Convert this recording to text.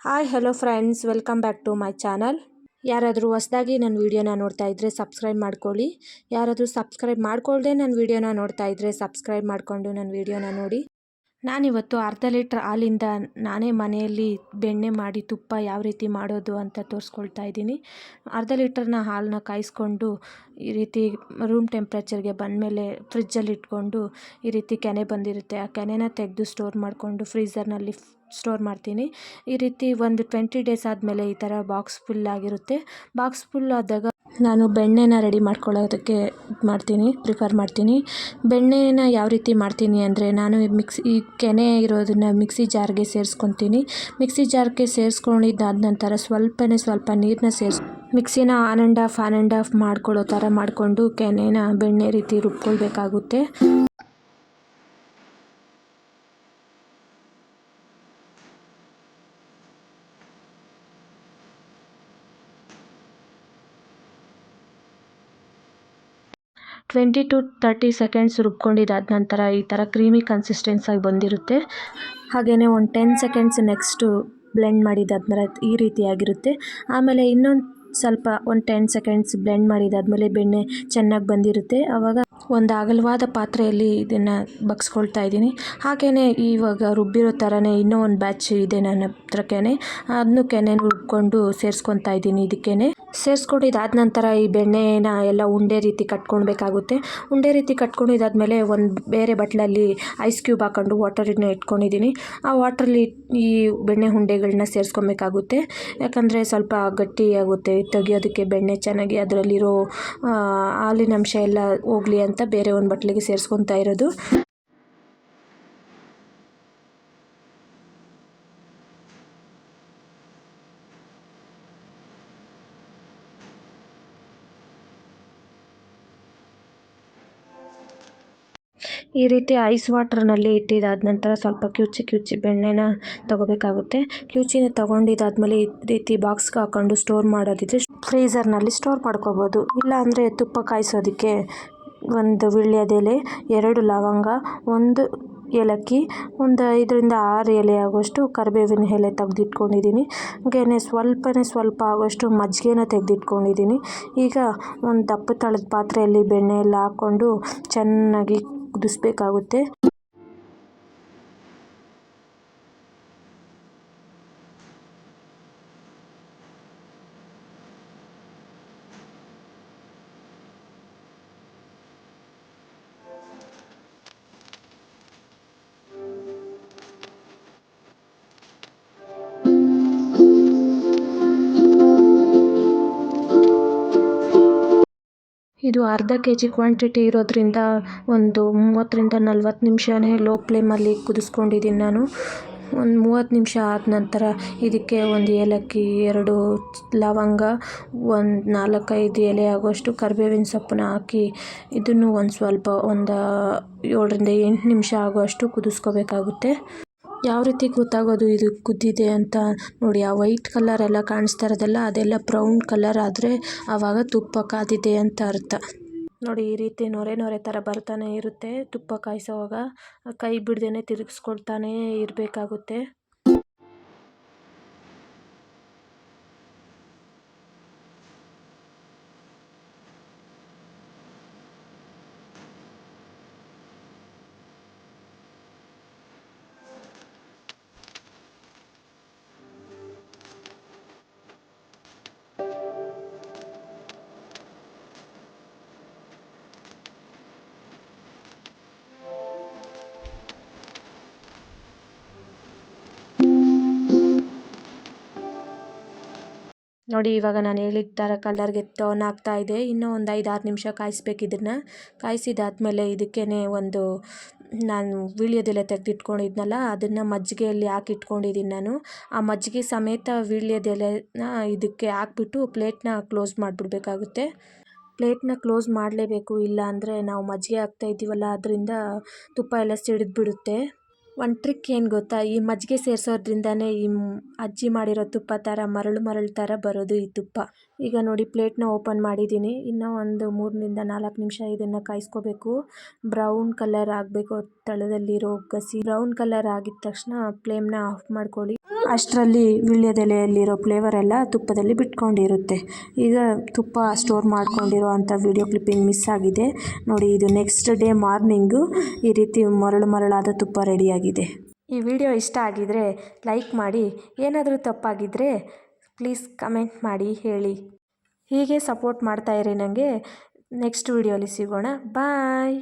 Hi hello friends welcome back to my channel ಯಾರಾದರೂ ಹೊಸದಾಗಿ ನನ್ನ ವೀಡಿಯೋನ ನೋಡ್ತಾ ಇದ್ದರೆ ಸಬ್ಸ್ಕ್ರೈಬ್ ಮಾಡ್ಕೊಳ್ಳಿ. ಯಾರಾದರೂ ಸಬ್ಸ್ಕ್ರೈಬ್ ಮಾಡ್ಕೊಳ್ಳದೆ ನನ್ನ ವೀಡಿಯೋನ ನೋಡ್ತಾ ಇದ್ದರೆ ಸಬ್ಸ್ಕ್ರೈಬ್ ಮಾಡಿಕೊಂಡು ನನ್ನ ವೀಡಿಯೋನ ನೋಡಿ. ನಾನಿವತ್ತು ಅರ್ಧ ಲೀಟ್ರ್ ಹಾಲಿಂದ ನಾನೇ ಮನೆಯಲ್ಲಿ ಬೆಣ್ಣೆ ಮಾಡಿ ತುಪ್ಪ ಯಾವ ರೀತಿ ಮಾಡೋದು ಅಂತ ತೋರಿಸ್ಕೊಳ್ತಾ ಇದ್ದೀನಿ. ಅರ್ಧ ಲೀಟರ್ನ ಹಾಲನ್ನ ಕಾಯಿಸ್ಕೊಂಡು ಈ ರೀತಿ ರೂಮ್ ಟೆಂಪ್ರೇಚರ್ಗೆ ಬಂದಮೇಲೆ ಫ್ರಿಜ್ಜಲ್ಲಿ ಇಟ್ಕೊಂಡು ಈ ರೀತಿ ಕೆನೆ ಬಂದಿರುತ್ತೆ. ಆ ಕೆನೆನ ತೆಗೆದು ಸ್ಟೋರ್ ಮಾಡಿಕೊಂಡು ಫ್ರೀಝರ್ನಲ್ಲಿ ಸ್ಟೋರ್ ಮಾಡ್ತೀನಿ. ಈ ರೀತಿ ಒಂದು ಟ್ವೆಂಟಿ ಡೇಸ್ ಆದಮೇಲೆ ಈ ಥರ ಬಾಕ್ಸ್ ಫುಲ್ ಆಗಿರುತ್ತೆ. ಬಾಕ್ಸ್ ಫುಲ್ ಆದಾಗ ನಾನು ಬೆಣ್ಣೆನ ರೆಡಿ ಮಾಡ್ಕೊಳ್ಳೋದಕ್ಕೆ ಮಾಡ್ತೀನಿ, ಪ್ರಿಫರ್ ಮಾಡ್ತೀನಿ. ಬೆಣ್ಣೆನ ಯಾವ ರೀತಿ ಮಾಡ್ತೀನಿ ಅಂದರೆ ನಾನು ಮಿಕ್ಸಿ, ಈ ಕೆನೆ ಇರೋದನ್ನು ಮಿಕ್ಸಿ ಜಾರ್ಗೆ ಸೇರಿಸ್ಕೊತೀನಿ. ಮಿಕ್ಸಿ ಜಾರ್ಗೆ ಸೇರಿಸ್ಕೊಂಡಿದ್ದಾದ ನಂತರ ಸ್ವಲ್ಪನೇ ಸ್ವಲ್ಪ ನೀರನ್ನ ಸೇರಿಸ್, ಮಿಕ್ಸಿನ on and off, on and off ಮಾಡ್ಕೊಳ್ಳೋ ಥರ ಮಾಡಿಕೊಂಡು ಕೆನೆನ ಬೆಣ್ಣೆ ರೀತಿ ರುಬ್ಕೊಳ್ಬೇಕಾಗುತ್ತೆ. ಟ್ವೆಂಟಿ ಟು ತರ್ಟಿ ಸೆಕೆಂಡ್ಸ್ ರುಬ್ಕೊಂಡಿದ್ದಾದ ನಂತರ ಈ ಥರ ಕ್ರೀಮಿ ಕನ್ಸಿಸ್ಟೆನ್ಸಾಗಿ ಬಂದಿರುತ್ತೆ. ಹಾಗೆಯೇ ಒಂದು ಟೆನ್ ಸೆಕೆಂಡ್ಸ್ ನೆಕ್ಸ್ಟು ಬ್ಲೆಂಡ್ ಮಾಡಿದಾದ್ಮೇಲೆ ಈ ರೀತಿಯಾಗಿರುತ್ತೆ ಆಮೇಲೆ ಇನ್ನೊಂದು ಸ್ವಲ್ಪ ಒಂದು ಟೆನ್ ಸೆಕೆಂಡ್ಸ್ ಬ್ಲೆಂಡ್ ಮಾಡಿದಾದ್ಮೇಲೆ ಬೆಣ್ಣೆ ಚೆನ್ನಾಗಿ ಬಂದಿರುತ್ತೆ. ಆವಾಗ ಒಂದು ಅಗಲವಾದ ಪಾತ್ರೆಯಲ್ಲಿ ಇದನ್ನು ಬಗ್ಸ್ಕೊಳ್ತಾ ಇದ್ದೀನಿ. ಹಾಗೆಯೇ ಇವಾಗ ರುಬ್ಬಿರೋ ಥರನೇ ಇನ್ನೂ ಒಂದು ಬ್ಯಾಚ್ ಇದೆ ನನ್ನ ಹತ್ರಕ್ಕೇ ಅದನ್ನು ಕೆನೆ ರುಬ್ಕೊಂಡು ಸೇರಿಸ್ಕೊತಾ ಇದ್ದೀನಿ ಇದಕ್ಕೇನೆ ಸೇರಿಸ್ಕೊಂಡಿದ್ದಾದ ನಂತರ ಈ ಬೆಣ್ಣೆನ ಎಲ್ಲ ಉಂಡೆ ರೀತಿ ಕಟ್ಕೊಳ್ಬೇಕಾಗುತ್ತೆ. ಉಂಡೆ ರೀತಿ ಕಟ್ಕೊಂಡಿದ್ದಾದ್ಮೇಲೆ ಒಂದು ಬೇರೆ ಬಟ್ಲಲ್ಲಿ ಐಸ್ ಕ್ಯೂಬ್ ಹಾಕೊಂಡು ವಾಟರನ್ನ ಇಟ್ಕೊಂಡಿದ್ದೀನಿ. ಆ ವಾಟ್ರಲ್ಲಿ ಈ ಬೆಣ್ಣೆ ಉಂಡೆಗಳನ್ನ ಸೇರಿಸ್ಕೊಬೇಕಾಗುತ್ತೆ ಯಾಕಂದರೆ ಸ್ವಲ್ಪ ಗಟ್ಟಿಯಾಗುತ್ತೆ, ತೆಗಿಯೋದಕ್ಕೆ ಬೆಣ್ಣೆ ಚೆನ್ನಾಗಿ ಅದರಲ್ಲಿರೋ ಹಾಲಿನ ಅಂಶ ಎಲ್ಲ ಹೋಗಲಿ ಅಂತ ಬೇರೆ ಒಂದು ಬಟ್ಲಿಗೆ ಸೇರಿಸ್ಕೊತಾ ಇರೋದು. ಈ ರೀತಿ ಐಸ್ ವಾಟರ್ನಲ್ಲಿ ಇಟ್ಟಿದ್ದಾದ ನಂತರ ಸ್ವಲ್ಪ ಕ್ಯೂಚಿ ಕ್ಯೂಚಿ ಬೆಣ್ಣೆನ ತಗೋಬೇಕಾಗುತ್ತೆ. ಕಿವುಚಿನ ತಗೊಂಡಿದ್ದಾದ್ಮೇಲೆ ಈ ರೀತಿ ಬಾಕ್ಸ್ಗೆ ಹಾಕೊಂಡು ಸ್ಟೋರ್ ಮಾಡೋದಿದ್ರೆ ಫ್ರೀಝರ್ನಲ್ಲಿ ಸ್ಟೋರ್ ಮಾಡ್ಕೋಬೋದು. ಇಲ್ಲ ಅಂದರೆ ತುಪ್ಪ ಕಾಯಿಸೋದಕ್ಕೆ ಒಂದು ವಿಳ್ಯದೆಲೆ ಎರಡು ಲವಂಗ, ಒಂದು ಏಲಕ್ಕಿ, ಒಂದು ಐದರಿಂದ ಆರು ಎಲೆ ಆಗುವಷ್ಟು ಕರಿಬೇವಿನ ಎಲೆ ತೆಗೆದಿಟ್ಕೊಂಡಿದ್ದೀನಿ. ಹಾಗೆಯೇ ಸ್ವಲ್ಪನೇ ಸ್ವಲ್ಪ ಆಗುವಷ್ಟು ಮಜ್ಜಿಗೆನ ತೆಗೆದಿಟ್ಕೊಂಡಿದ್ದೀನಿ. ಈಗ ಒಂದು ದಪ್ಪ ತಳದ ಪಾತ್ರೆಯಲ್ಲಿ ಬೆಣ್ಣೆ ಎಲ್ಲ ಹಾಕ್ಕೊಂಡು ಚೆನ್ನಾಗಿ ಕುದಿಸ್ಬೇಕಾಗುತ್ತೆ ಇದು ಅರ್ಧ ಕೆ ಜಿ ಕ್ವಾಂಟಿಟಿ ಇರೋದ್ರಿಂದ ಒಂದು ಮೂವತ್ತರಿಂದ ನಲವತ್ತು ನಿಮಿಷನೇ ಲೋ ಫ್ಲೇಮಲ್ಲಿ ಕುದಿಸ್ಕೊಂಡಿದ್ದೀನಿ ನಾನು. ಒಂದು ಮೂವತ್ತು ನಿಮಿಷ ಆದ ನಂತರ ಇದಕ್ಕೆ ಒಂದು ಏಲಕ್ಕಿ, ಎರಡು ಲವಂಗ, ಒಂದು ನಾಲ್ಕೈದು ಎಲೆ ಆಗುವಷ್ಟು ಕರಿಬೇವಿನ ಸೊಪ್ಪನ್ನ ಹಾಕಿ ಇದನ್ನು ಒಂದು ಸ್ವಲ್ಪ ಒಂದು ಏಳರಿಂದ ಎಂಟು ನಿಮಿಷ ಆಗುವಷ್ಟು ಕುದಿಸ್ಕೋಬೇಕಾಗುತ್ತೆ. ಯಾವ ರೀತಿ ಗೊತ್ತಾಗೋದು ಇದು ಕುದ್ದಿದೆ ಅಂತ ನೋಡಿ, ಆ ವೈಟ್ ಕಲರ್ ಎಲ್ಲ ಕಾಣಿಸ್ತಾ ಇರೋದಲ್ಲ, ಅದೆಲ್ಲ ಬ್ರೌನ್ ಕಲರ್ ಆದರೆ ಆವಾಗ ತುಪ್ಪ ಕಾದಿದೆ ಅಂತ ಅರ್ಥ. ನೋಡಿ, ಈ ರೀತಿ ನೊರೆ ನೊರೆ ಥರ ಬರ್ತಾನೆ ಇರುತ್ತೆ, ತುಪ್ಪ ಕಾಯಿಸೋವಾಗ. ಕೈ ಬಿಡ್ದೇ ತಿರುಗಿಸ್ಕೊಳ್ತಾನೇ ಇರಬೇಕಾಗುತ್ತೆ. ನೋಡಿ, ಇವಾಗ ನಾನು ಹೇಳಿದ ಥರ ಕಲರ್ಗೆ ಟರ್ನ್ ಆಗ್ತಾ ಇದೆ. ಇನ್ನೂ ಒಂದು ಐದು ಆರು ನಿಮಿಷ ಕಾಯಿಸ್ಬೇಕು ಇದನ್ನು ಕಾಯಿಸಿದಾದ್ಮೇಲೆ ಇದಕ್ಕೇ ಒಂದು, ನಾನು ವೀಳ್ಯದೆಲೆ ತೆಗೆದಿಟ್ಕೊಂಡಿದ್ನಲ್ಲ, ಅದನ್ನು ಮಜ್ಜಿಗೆಯಲ್ಲಿ ಹಾಕಿ ಇಟ್ಕೊಂಡಿದ್ದೀನಿ ನಾನು. ಆ ಮಜ್ಜಿಗೆ ಸಮೇತ ವೀಳ್ಯದೆಲೆನ ಇದಕ್ಕೆ ಹಾಕ್ಬಿಟ್ಟು ಪ್ಲೇಟ್ನ ಕ್ಲೋಸ್ ಮಾಡಿಬಿಡ್ಬೇಕಾಗುತ್ತೆ. ಪ್ಲೇಟ್ನ ಕ್ಲೋಸ್ ಮಾಡಲೇಬೇಕು, ಇಲ್ಲ ಅಂದರೆ ನಾವು ಮಜ್ಜಿಗೆ ಹಾಕ್ತಾ ಇದ್ದೀವಲ್ಲ ಅದರಿಂದ ತುಪ್ಪ ಎಲ್ಲ ಸಿಡಿದ್ಬಿಡುತ್ತೆ. ಒಂದು ಟ್ರಿಕ್ ಏನು ಗೊತ್ತಾ? ಈ ಮಜ್ಜಿಗೆ ಸೇರಿಸೋದ್ರಿಂದನೇ ಈ ಅಜ್ಜಿ ಮಾಡಿರೋ ತುಪ್ಪ ಥರ ಮರಳು ಮರಳು ಥರ ಬರೋದು ಈ ತುಪ್ಪ. ಈಗ ನೋಡಿ ಪ್ಲೇಟ್ನ ಓಪನ್ ಮಾಡಿದ್ದೀನಿ. ಇನ್ನೂ ಒಂದು ಮೂರರಿಂದ ನಾಲ್ಕು ನಿಮಿಷ ಇದನ್ನು ಕಾಯಿಸ್ಕೋಬೇಕು. ಬ್ರೌನ್ ಕಲರ್ ಆಗಬೇಕು. ತಳದಲ್ಲಿರೋ ಗಸಿ ಬ್ರೌನ್ ಕಲರ್ ಆಗಿದ ತಕ್ಷಣ ಫ್ಲೇಮ್ನ ಆಫ್ ಮಾಡ್ಕೊಳ್ಳಿ. ಅಷ್ಟರಲ್ಲಿ ವೀಳ್ಯದೆಲೆಯಲ್ಲಿರೋ ಫ್ಲೇವರ್ ಎಲ್ಲ ತುಪ್ಪದಲ್ಲಿ ಬಿಟ್ಕೊಂಡಿರುತ್ತೆ. ಈಗ ತುಪ್ಪ ಸ್ಟೋರ್ ಮಾಡ್ಕೊಂಡಿರೋ ಅಂಥ ವಿಡಿಯೋ ಕ್ಲಿಪ್ಪಿಂಗ್ ಮಿಸ್ ಆಗಿದೆ. ನೋಡಿ, ಇದು ನೆಕ್ಸ್ಟ್ ಡೇ ಮಾರ್ನಿಂಗು. ಈ ರೀತಿ ಮರಳು ಮರಳಾದ ತುಪ್ಪ ರೆಡಿಯಾಗಿದೆ. ಈ ವಿಡಿಯೋ ಇಷ್ಟ ಆಗಿದ್ರೆ ಲೈಕ್ ಮಾಡಿ. ಏನಾದರೂ ತಪ್ಪಾಗಿದ್ದರೆ ಪ್ಲೀಸ್ ಕಮೆಂಟ್ ಮಾಡಿ, ಹೇಳಿ. ಹೀಗೆ ಸಪೋರ್ಟ್ ಮಾಡ್ತಾಯಿರಿ ನನಗೆ ನೆಕ್ಸ್ಟ್ ವಿಡಿಯೋಲಿ ಸಿಗೋಣ. ಬಾಯ್!